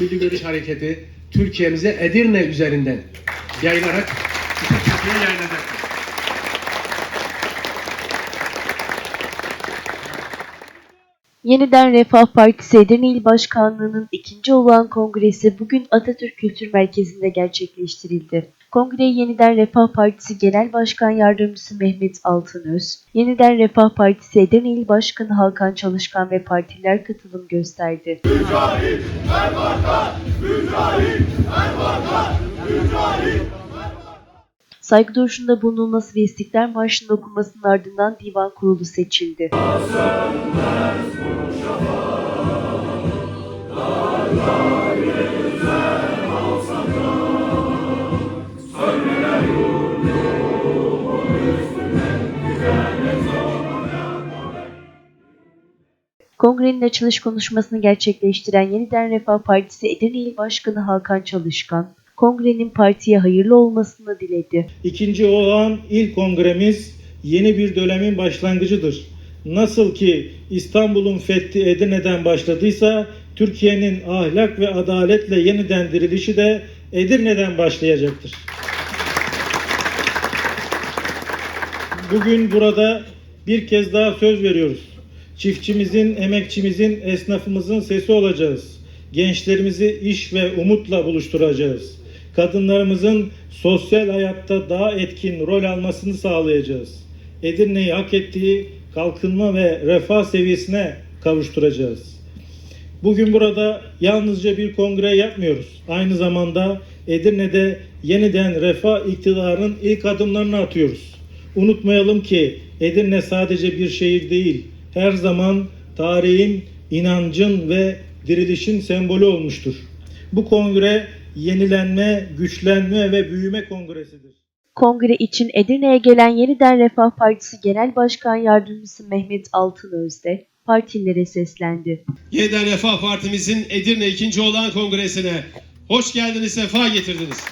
Milli Görüş Hareketi Türkiye'mize Edirne üzerinden yayılarak Türkiye'ye yayılacak. Yeniden Refah Partisi Edirne İl Başkanlığı'nın ikinci olan kongresi bugün Atatürk Kültür Merkezi'nde gerçekleştirildi. Kongreye Yeniden Refah Partisi Genel Başkan Yardımcısı Mehmet Altınöz, Yeniden Refah Partisi Edirne İl Başkanı Hakan Çalışkan ve partiler katılım gösterdi. Saygı duruşunda bulunulması ve İstiklal Marşı'nın okunmasının ardından divan kurulu seçildi. Kongrenin açılış konuşmasını gerçekleştiren Yeniden Refah Partisi Edirne İl Başkanı Hakan Çalışkan, kongrenin partiye hayırlı olmasını diledi. İkinci olan ilk kongremiz yeni bir dönemin başlangıcıdır. Nasıl ki İstanbul'un fethi Edirne'den başladıysa Türkiye'nin ahlak ve adaletle yeniden dirilişi de Edirne'den başlayacaktır. Bugün burada bir kez daha söz veriyoruz. Çiftçimizin, emekçimizin, esnafımızın sesi olacağız. Gençlerimizi iş ve umutla buluşturacağız. Kadınlarımızın sosyal hayatta daha etkin rol almasını sağlayacağız. Edirne'yi hak ettiği kalkınma ve refah seviyesine kavuşturacağız. Bugün burada yalnızca bir kongre yapmıyoruz. Aynı zamanda Edirne'de yeniden refah iktidarının ilk adımlarını atıyoruz. Unutmayalım ki Edirne sadece bir şehir değil, her zaman tarihin, inancın ve dirilişin sembolü olmuştur. Bu kongre yenilenme, güçlenme ve büyüme kongresidir. Kongre için Edirne'ye gelen Yeniden Refah Partisi Genel Başkan Yardımcısı Mehmet Altınöz de partilere seslendi. Yeniden Refah Partimizin Edirne 2. olan kongresine hoş geldiniz, sefa getirdiniz.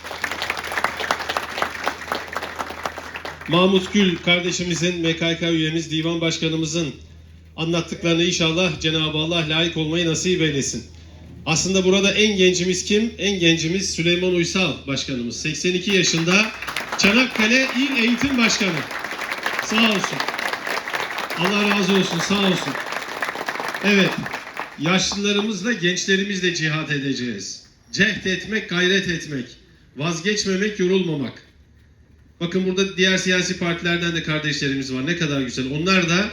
Mahmut Gül kardeşimizin, MKK üyemiz, divan başkanımızın anlattıklarını inşallah Cenab-ı Allah layık olmayı nasip eylesin. Aslında burada en gencimiz kim? En gencimiz Süleyman Uysal başkanımız. 82 yaşında Çanakkale İl Eğitim Başkanı. Sağ olsun. Allah razı olsun, sağ olsun. Evet, yaşlılarımızla, gençlerimizle cihat edeceğiz. Cehd etmek, gayret etmek. Vazgeçmemek, yorulmamak. Bakın burada diğer siyasi partilerden de kardeşlerimiz var. Ne kadar güzel. Onlar da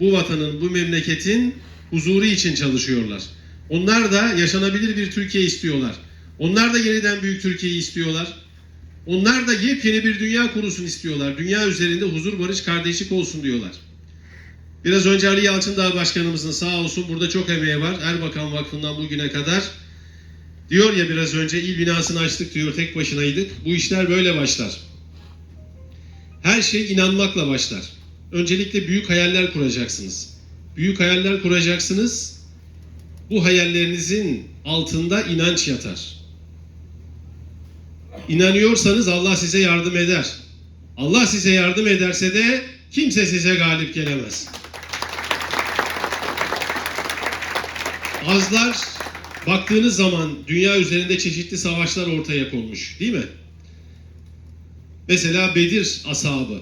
bu vatanın, bu memleketin huzuru için çalışıyorlar. Onlar da yaşanabilir bir Türkiye istiyorlar. Onlar da yeniden büyük Türkiye'yi istiyorlar. Onlar da yepyeni bir dünya kurulsun istiyorlar. Dünya üzerinde huzur, barış, kardeşlik olsun diyorlar. Biraz önce Ali Yalçındağ Başkanımızın sağ olsun burada çok emeği var. Erbakan Vakfı'ndan bugüne kadar. Diyor ya biraz önce il binasını açtık diyor tek başınaydık. Bu işler böyle başlar. Her şey inanmakla başlar. Öncelikle büyük hayaller kuracaksınız. Büyük hayaller kuracaksınız. Bu hayallerinizin altında inanç yatar. İnanıyorsanız Allah size yardım eder. Allah size yardım ederse de kimse size galip gelemez. Azlar baktığınız zaman dünya üzerinde çeşitli savaşlar ortaya konmuş değil mi? Mesela Bedir ashabı.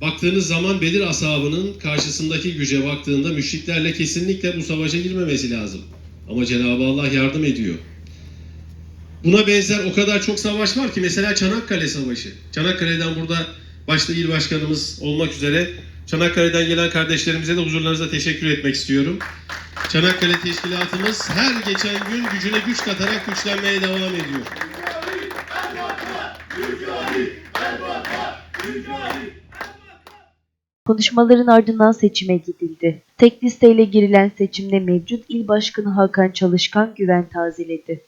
Baktığınız zaman Bedir ashabının karşısındaki güce baktığında müşriklerle kesinlikle bu savaşa girmemesi lazım. Ama Cenab-ı Allah yardım ediyor. Buna benzer o kadar çok savaş var ki mesela Çanakkale Savaşı. Çanakkale'den burada başta il başkanımız olmak üzere Çanakkale'den gelen kardeşlerimize de huzurlarınıza teşekkür etmek istiyorum. Çanakkale Teşkilatımız her geçen gün gücüne güç katarak güçlenmeye devam ediyor. Konuşmaların ardından seçime gidildi. Tek listeyle girilen seçimde mevcut il başkanı Hakan Çalışkan güven tazeledi.